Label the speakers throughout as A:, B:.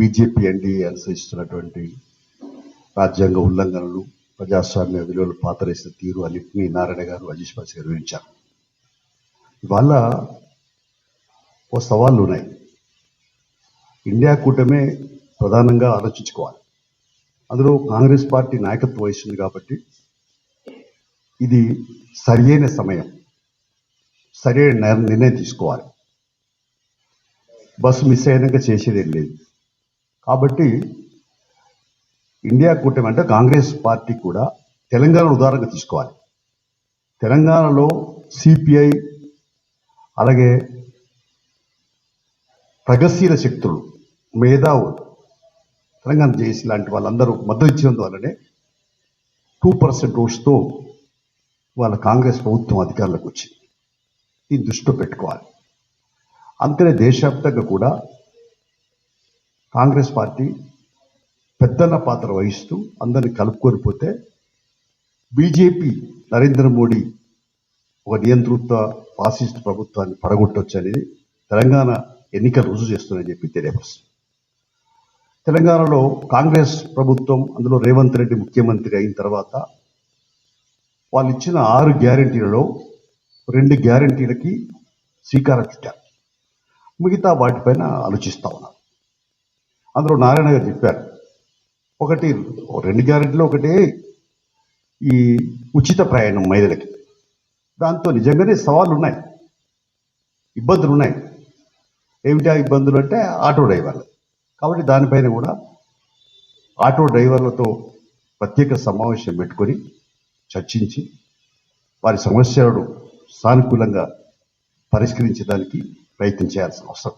A: BJP NDA అనుసరిస్తున్నటువంటి రాజ్యాంగ ఉల్లంఘనలు ప్రజాస్వామ్య విలువలు పాతరేసిన తీరు అన్నింటినీ నారాయణ గారు అజీష్ బాస్ గారు వివరించారు. ఇవాళ ఓ సవాళ్ళు ఉన్నాయి. ఇండియా కూటమే ప్రధానంగా ఆలోచించుకోవాలి. అందులో కాంగ్రెస్ పార్టీ నాయకత్వం వహిస్తుంది కాబట్టి ఇది సరియైన సమయం. సరైన నిర్ణయం తీసుకోవాలి. బస్సు మిస్ అయినాక చేసేది ఏం లేదు. కాబట్టి ఇండియా కూటమి అంటే కాంగ్రెస్ పార్టీ కూడా తెలంగాణ ఉదాహరణగా తీసుకోవాలి. తెలంగాణలో సిపిఐ అలాగే ప్రగతిశీల శక్తులు మేధావులు తెలంగాణ జేసీ లాంటి వాళ్ళందరూ మద్దతు ఇచ్చినందువల్లనే టూ పర్సెంట్ ఓట్స్తో వాళ్ళ కాంగ్రెస్ ప్రభుత్వం అధికారంలోకి వచ్చింది. దీన్ని దృష్టిలో పెట్టుకోవాలి. అందుకనే దేశవ్యాప్తంగా కూడా కాంగ్రెస్ పార్టీ పెద్దన్న పాత్ర వహిస్తూ అందరిని కలుపుకొనిపోతే బీజేపీ నరేంద్ర మోడీ ఒక నియంతృత్వ ఫాసిస్ట్ ప్రభుత్వాన్ని పడగొట్టొచ్చు అనేది తెలంగాణ ఎన్నికలు రుజువు చేస్తున్నాయని చెప్పి తెలియపరుస్తుంది. తెలంగాణలో కాంగ్రెస్ ప్రభుత్వం అందులో రేవంత్ రెడ్డి ముఖ్యమంత్రి అయిన తర్వాత వాళ్ళు ఇచ్చిన ఆరు గ్యారంటీలలో రెండు గ్యారంటీలకి శ్రీకారం చుట్టారు. మిగతా వాటిపైన ఆలోచిస్తా ఉన్నారు. అందులో నారాయణ గారు చెప్పారు. ఒకటి రెండు గ్యారెంటీలో ఒకటి ఈ ఉచిత ప్రయాణం మహిళలకి. దాంతో నిజంగానే సవాళ్ళు ఉన్నాయి. ఇబ్బందులు ఉన్నాయి. ఏమిటి ఆ ఇబ్బందులు అంటే ఆటో డ్రైవర్లు. కాబట్టి దానిపైన కూడా ఆటో డ్రైవర్లతో ప్రత్యేక సమావేశం పెట్టుకొని చర్చించి వారి సమస్యలను సానుకూలంగా పరిష్కరించడానికి ప్రయత్నం చేయాల్సిన అవసరం.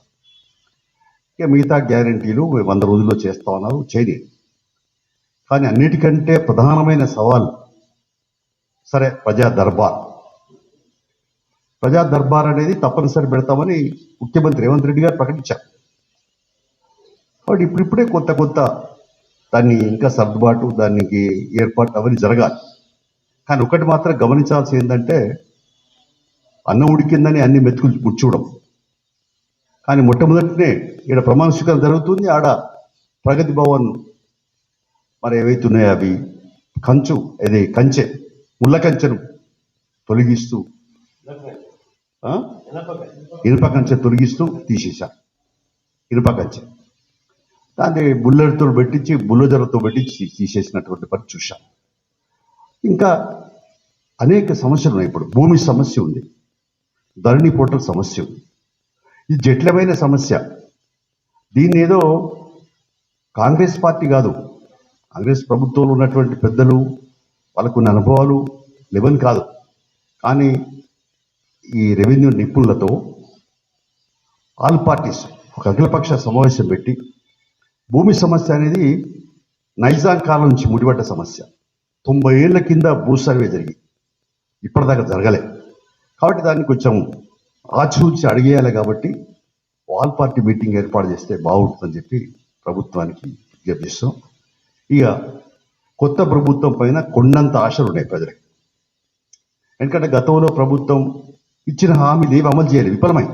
A: ఇక మిగతా గ్యారంటీలు వంద రోజుల్లో చేస్తా ఉన్నారు చేయలేదు. కానీ అన్నిటికంటే ప్రధానమైన సవాల్ సరే ప్రజా దర్బార్. ప్రజా దర్బార్ అనేది తప్పనిసరి పెడతామని ముఖ్యమంత్రి రేవంత్ రెడ్డి గారు ప్రకటించారు. కాబట్టి ఇప్పుడిప్పుడే కొత్త కొత్త దాన్ని ఇంకా సర్దుబాటు దానికి ఏర్పాటు అవన్నీ జరగాలి. కానీ ఒకటి మాత్రం గమనించాల్సి ఏంటంటే అన్నం ఉడికిందని అన్ని మెతుకులు ముచ్చూడం కానీ మొట్టమొదటినే ఇక్కడ ప్రమాణ స్వీకారం జరుగుతుంది ఆడ ప్రగతి భవన్ మరి ఏవైతున్నాయో అవి కంచు అది కంచె ముళ్ళ కంచెను తొలగిస్తూ ఇనుప కంచె తొలగిస్తూ తీసేశా. ఇనుప కంచె. దాన్ని బుల్లెట్తో పెట్టించి బుల్లజర్తో పెట్టించి తీసేసినటువంటి పని చూశాం. ఇంకా అనేక సమస్యలు ఉన్నాయి ఇప్పుడు. భూమి సమస్య ఉంది. ధరణి పోర్టల్ సమస్య ఉంది. ఇది జటిలమైన సమస్య. దీన్ని ఏదో కాంగ్రెస్ పార్టీ కాదు కాంగ్రెస్ ప్రభుత్వంలో ఉన్నటువంటి పెద్దలు వాళ్ళకున్న అనుభవాలు లెవెన్ కాదు. కానీ ఈ రెవెన్యూ నిపుణులతో ఆల్ పార్టీస్ ఒక అఖిలపక్ష సమావేశం పెట్టి భూమి సమస్య అనేది నైజాం కాలం నుంచి ముడిపడ్డ సమస్య. తొంభై ఏళ్ళ కింద భూ సర్వే జరిగి ఇప్పటిదాకా జరగలే. కాబట్టి దాన్ని కొంచెం ఆచూచి అడిగేయాలి కాబట్టి ఆల్ పార్టీ మీటింగ్ ఏర్పాటు చేస్తే బాగుంటుందని చెప్పి ప్రభుత్వానికి విజ్ఞప్తిస్తాం ఇక కొత్త ప్రభుత్వం పైన కొండంత ఆశలు ఉన్నాయి ప్రజలకు. ఎందుకంటే గతంలో ప్రభుత్వం ఇచ్చిన హామీలు ఏవి అమలు చేయలేదు విఫలమై